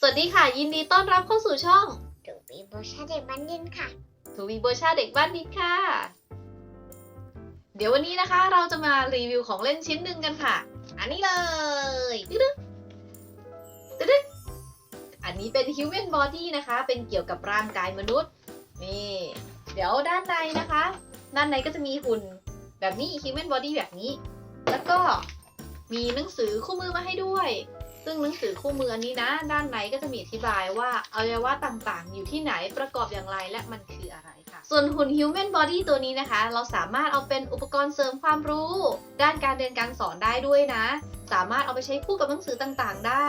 สวัสดีค่ะ ยินดีต้อนรับเข้าสู่ช่องดูบีโบชาเด็กบันดินค่ะ ทูวีโบชาเด็กบ้านดินค่ะ เดี๋ยววันนี้นะคะเราจะมารีวิวของเล่นชิ้นหนึ่งกันค่ะ อันนี้เลยตึ๊ดตึ๊ดตึ๊ดอันนี้เป็น human body นะคะ เป็นเกี่ยวกับร่างกายมนุษย์นี่เดี๋ยวด้านในนะคะ ด้านในก็จะมีหุ่นแบบนี้ human body แบบนี้ แล้วก็มีหนังสือคู่มือมาให้ด้วย ซึ่งหนังสือคู่มืออันนี้นะ ด้านในก็จะมีอธิบายว่าอวัยวะต่างๆ อยู่ที่ไหนประกอบอย่างไรและมันคืออะไรค่ะ ส่วนหุ่น human body ตัวนี้นะคะ เราสามารถเอาเป็นอุปกรณ์เสริมความรู้ ด้านการเรียนการสอนได้ด้วยนะ สามารถเอาไปใช้คู่กับหนังสือต่างๆ ได้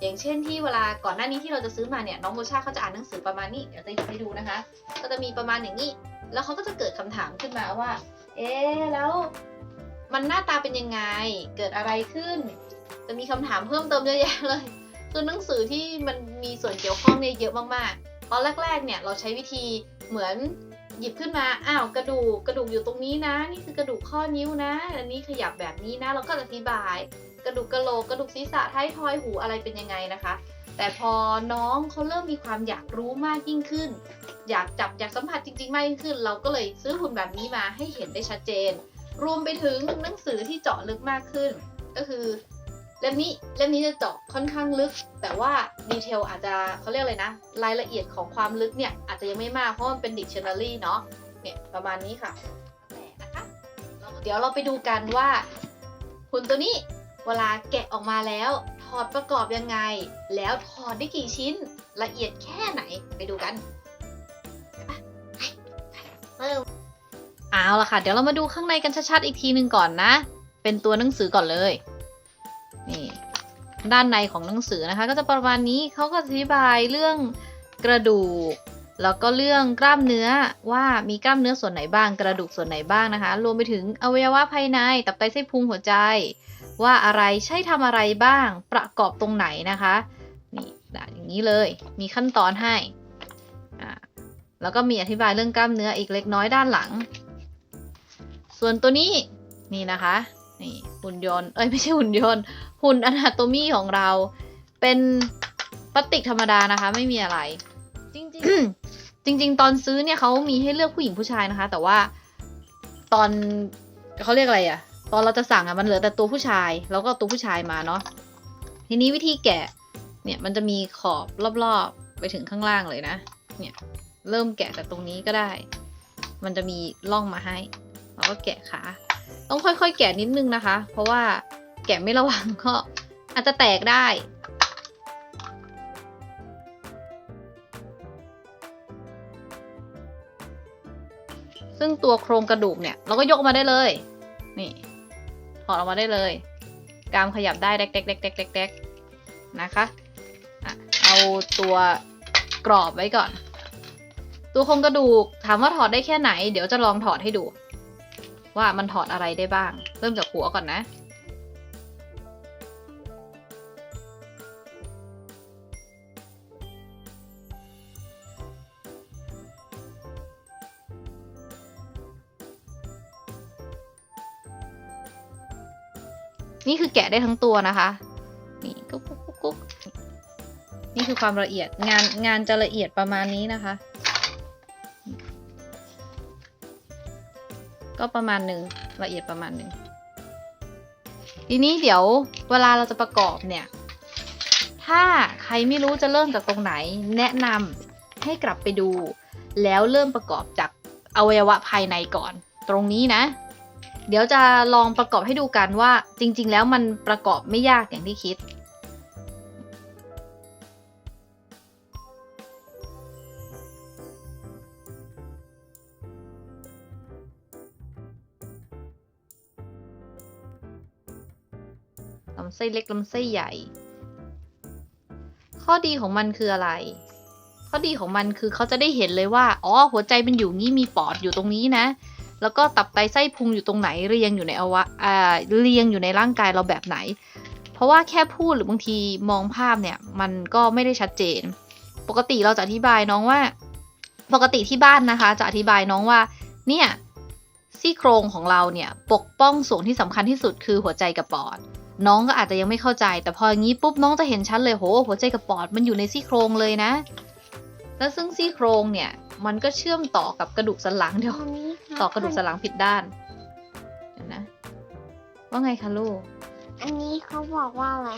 อย่างเช่นที่เวลาก่อนหน้านี้ที่เราจะซื้อมาเนี่ยน้องโมชาเขาจะอ่านหนังสือประมาณนี้เดี๋ยวจะหยิบให้ดูนะคะ ก็จะมีประมาณอย่างนี้ แล้วเขาก็จะเกิดคำถามขึ้นมาว่า เอ๊แล้ว มันหน้าตาเป็นยังไง เกิดอะไรขึ้น จะมีคำถามเพิ่มเติมเยอะแยะเลย คือหนังสือที่มันมีส่วนเกี่ยวข้องเนี่ยเยอะมากๆ ตอนแรกๆ เนี่ยเราใช้วิธีเหมือนหยิบขึ้นมา อ้าว กระดูก กระดูกอยู่ตรงนี้นะ นี่คือกระดูกข้อนิ้วนะ อันนี้ขยับแบบนี้นะ เราก็อธิบาย กระดูกกระโหลก กระดูกศีรษะ ท้ายทอย หูอะไรเป็นยังไงนะคะ แต่พอน้องเขาเริ่มมีความอยากรู้มากยิ่งขึ้น อยากจับ อยากสัมผัสจริงๆ มากยิ่งขึ้น เราก็เลยซื้อหุ่นแบบนี้มาให้เห็นได้ชัดเจน รวมไปถึงหนังสือที่เจาะลึกมากขึ้น ก็คือเล่มนี้เล่มนี้จะเจาะค่อนข้างลึก แต่ว่าดีเทลอาจจะเขาเรียกอะไรนะ รายละเอียดของความลึกเนี่ย อาจจะยังไม่มากเพราะมันเป็นดิกชันนารีเนาะเนี่ยประมาณนี้ค่ะนะคะเดี๋ยวเราไปดูกันว่าหุ่นตัวนี้เวลาแกะออกมาแล้ว ถอดประกอบยังไง แล้วถอดได้กี่ชิ้นละเอียดแค่ไหนไปดูกันเริ่ม เอาละค่ะ เดี๋ยวเรามาดูข้างในกันชัดๆอีกทีหนึ่งก่อนนะ เป็นตัวหนังสือก่อนเลย นี่ ด้านในของหนังสือนะคะ ก็จะประมาณนี้เขาก็อธิบายเรื่องกระดูก แล้วก็เรื่องกล้ามเนื้อว่ามีกล้ามเนื้อส่วนไหนบ้าง กระดูกส่วนไหนบ้างนะคะ รวมไปถึงอวัยวะภายใน ตับไตไส้พุงหัวใจ ว่าอะไรใช่ทำอะไรบ้าง ประกอบตรงไหนนะคะ นี่อย่างนี้เลย มีขั้นตอนให้ แล้วก็มีอธิบายเรื่องกล้ามเนื้ออีกเล็กน้อยด้านหลัง ส่วนตัวนี้นี่นะคะ นี่หุ่นยนต์ เอ้ยไม่ใช่หุ่นยนต์ หุ่นอนาโตมีของเรา เป็นพลาสติกธรรมดานะคะ ไม่มีอะไร จริงๆจริงๆตอนซื้อเนี่ยเขามีให้เลือกผู้หญิงผู้ชายนะคะ แต่ว่าตอนเขาเรียกอะไรอะตอนเราจะสั่งอะมันเหลือแต่ตัวผู้ชาย แล้วก็เอาตัวผู้ชายมาเนาะทีนี้วิธีแกะเนี่ยมันจะมีขอบรอบๆไปถึงข้างล่างเลยนะ เนี่ยเริ่มแกะจากตรงนี้ก็ได้ มันจะมีร่องมาให้ เราก็แกะขา ต้องค่อยๆ แกะนิดนึงนะคะ เพราะว่าแกะไม่ระวังก็อาจจะแตกได้ซึ่งตัวโครงกระดูกเนี่ย เราก็ยกมาได้เลย นี่ ถอดออกมาได้เลย กามขยับได้แดกๆๆๆๆนะคะอะเอาตัวกรอบไว้ก่อน ตัวโครงกระดูกถามว่าถอดได้แค่ไหน เดี๋ยวจะลองถอดให้ดู ว่ามันถอดอะไรได้บ้าง เริ่มจากหัวก่อนนะ นี่คือแกะได้ทั้งตัวนะคะ นี่กุ๊กกุ๊กกุ๊กกุ๊กนี่คือความละเอียดงานงานจะละเอียดประมาณนี้นะคะ ก็ประมาณหนึ่งละเอียดประมาณหนึ่งทีนี้เดี๋ยวเวลาเราจะประกอบเนี่ย ถ้าใครไม่รู้จะเริ่มจากตรงไหน แนะนำให้กลับไปดู แล้วเริ่มประกอบจากอวัยวะภายในก่อน ตรงนี้นะ เดี๋ยวจะลองประกอบให้ดูกันว่า จริง ๆ แล้วมันประกอบไม่ยากอย่างที่คิดำไส้เล็กลำไส้ใหญ่ ข้อดีของมันคืออะไร ข้อดีของมันคือเขาจะได้เห็นเลยว่า อ๋อ หัวใจเป็นอยู่งี้มีปอดอยู่ตรงนี้นะ แล้วก็ตับไตไส้พุงอยู่ตรงไหนเรียงอยู่ในอวะอ่าเรียงอยู่ในร่างกายเราแบบไหน เพราะว่าแค่พูดหรือบางทีมองภาพเนี่ยมันก็ไม่ได้ชัดเจน ปกติเราจะอธิบายน้องว่า ปกติที่บ้านนะคะ จะอธิบายน้องว่า เนี่ยซี่โครงของเราเนี่ยปกป้องส่วนที่สำคัญที่สุดคือหัวใจกับปอด น้องก็อาจจะยังไม่เข้าใจ แต่พออย่างนี้ปุ๊บน้องจะเห็นชัดเลยโหหัวใจกับปอดมันอยู่ในซี่โครงเลยนะ แล้วซึ่งซี่โครงเนี่ย มันก็เชื่อมต่อกับกระดูกสันหลังเดี๋ยวอันนี้ค่ะต่อกระดูกสันหลังผิดด้านเดี๋ยวนะว่าไงคะลูก อันนี้เขาบอกว่าอะไร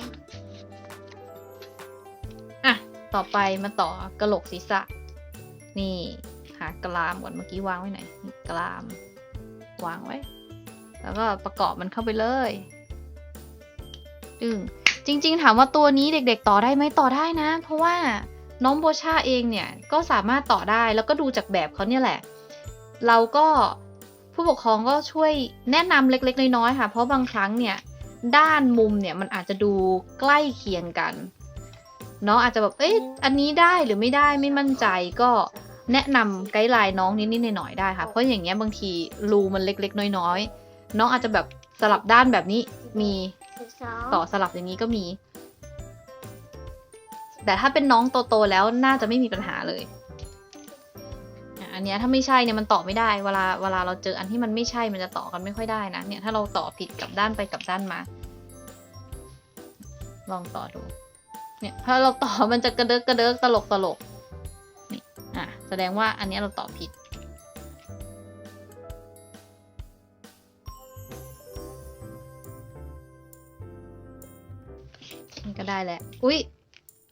อะ ต่อไปมาต่อกระโหลกศีรษะ นี่ หากรามก่อนเมื่อกี้วางไว้ไหนนี่กราม วางไว้ แล้วก็ประกอบมันเข้าไปเลย ดึงจริง ๆ ถามว่าตัวนี้เด็กๆต่อได้ไหมต่อได้นะ เพราะว่าน้องโบชาเองเนี่ยก็สามารถต่อได้แล้วก็ดูจากแบบเขาเนี่ยแหละ เราก็ผู้ปกครองก็ช่วยแนะนำเล็กๆ น้อยๆค่ะ เพราะบางครั้งเนี่ยด้านมุมเนี่ยมันอาจจะดูใกล้เคียงกันน้องอาจจะแบบเอ๊ะอันนี้ได้หรือไม่ได้ไม่มั่นใจก็แนะนำไกด์ไลน์น้องนิดๆหน่อยๆได้ค่ะ เพราะอย่างเงี้ยบางทีรูมันเล็กๆ น้อยๆน้องอาจจะแบบสลับด้านแบบนี้มีสิบสอง ต่อสลับอย่างนี้ก็มี แต่ถ้าเป็นน้องโตๆแล้วน่าจะไม่มีปัญหาเลยอันนี้ถ้าไม่ใช่เนี่ยมันต่อไม่ได้ เวลาเวลาเราเจออันที่มันไม่ใช่มันจะต่อกันไม่ค่อยได้นะเนี่ยถ้าเราต่อผิดกลับด้านไปกลับด้านมา ลองต่อดูเนี่ยถ้าเราต่อมันจะกระเดิกกระเดิกตลกตลกนี่อะแสดงว่าอันนี้เราต่อผิด นี่ก็ได้แหละ อุ๊ย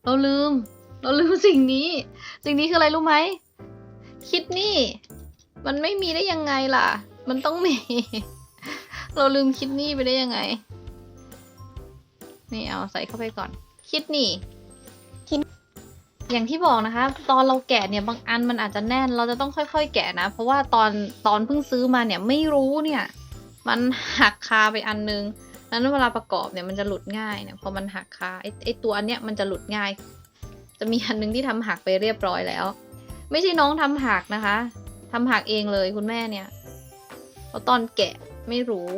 เราลืม เราลืมสิ่งนี้ สิ่งนี้คืออะไรรู้ไหม คิดนี่ มันไม่มีได้ยังไงล่ะ มันต้องมี เราลืมคิดนี่ไปได้ยังไง นี่เอาใส่เข้าไปก่อน คิดนี่อย่างที่บอกนะคะ ตอนเราแกะเนี่ยบางอันมันอาจจะแน่นเราจะต้องค่อย ๆ แกะนะ เพราะว่าตอนตอนเพิ่งซื้อมาเนี่ยไม่รู้เนี่ย มันหักคาไปอันนึง นั้นเวลาประกอบเนี่ยมันจะหลุดง่ายเนี่ยพอมันหักคาไอ้ไอ้ตัวอันเนี้ยมันจะหลุดง่าย จะมีอันนึงที่ทำหักไปเรียบร้อยแล้ว ไม่ใช่น้องทำหักนะคะทำหักเองเลยคุณแม่เนี่ยเพราะตอนแกะไม่รู้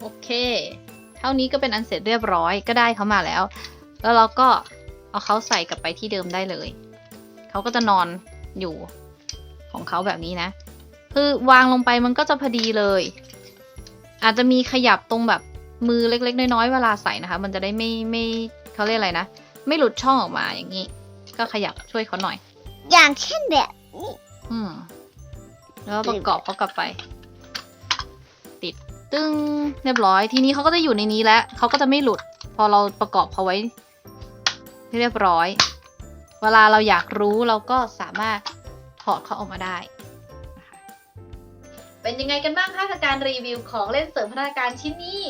โอเค เท่านี้ก็เป็นอันเสร็จเรียบร้อยก็ได้เขามาแล้ว แล้วเราก็เอาเขาใส่กลับไปที่เดิมได้เลย เขาก็จะนอนอยู่ของเขาแบบนี้นะ คือวางลงไปมันก็จะพอดีเลย อาจจะมีขยับตรงแบบมือเล็ก ๆ น้อยๆเวลาใส่นะคะ มันจะได้ไม่ไม่เขาเรียกอะไรนะ ไม่หลุดช่องออกมาอย่างนี้ ก็ขยับช่วยเขาหน่อย อย่างเช่นแบบนี้อืมแล้วประกอบเขากลับไป ติดตึ้งเรียบร้อย ทีนี้เขาก็จะอยู่ในนี้แล้วเขาก็จะไม่หลุด พอเราประกอบเขาไว้ ให้เรียบร้อย เวลาเราอยากรู้เราก็สามารถถอดเขาออกมาได้ เป็นยังไงกันบ้างคะกับการรีวิวของเล่นเสริมพัฒนาการชิ้นนี้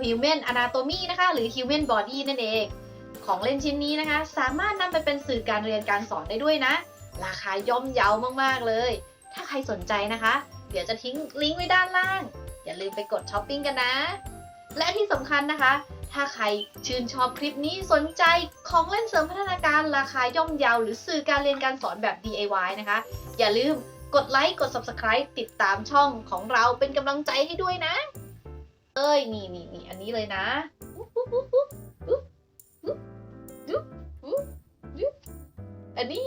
Human Anatomy นะคะ หรือ Human Body นั่นเอง ของเล่นชิ้นนี้นะคะ สามารถนำไปเป็นสื่อการเรียนการสอนได้ด้วยนะ ราคาย่อมเยาวมากๆเลย ถ้าใครสนใจนะคะ เดี๋ยวจะทิ้งลิงก์ไว้ด้านล่าง อย่าลืมไปกดช้อปปิ้งกันนะ และที่สำคัญนะคะ ถ้าใครชื่นชอบคลิปนี้สนใจของเล่นเสริมพัฒนาการราคาย่อมเยาว หรือสื่อการเรียนการสอนแบบ DIY นะคะ อย่าลืมกดไลค์กด Subscribe ติดตามช่องของเราเป็นกำลังใจให้ด้วยนะ เอ้ย นี่นี่นี่อันนี้เลยนะอันนี้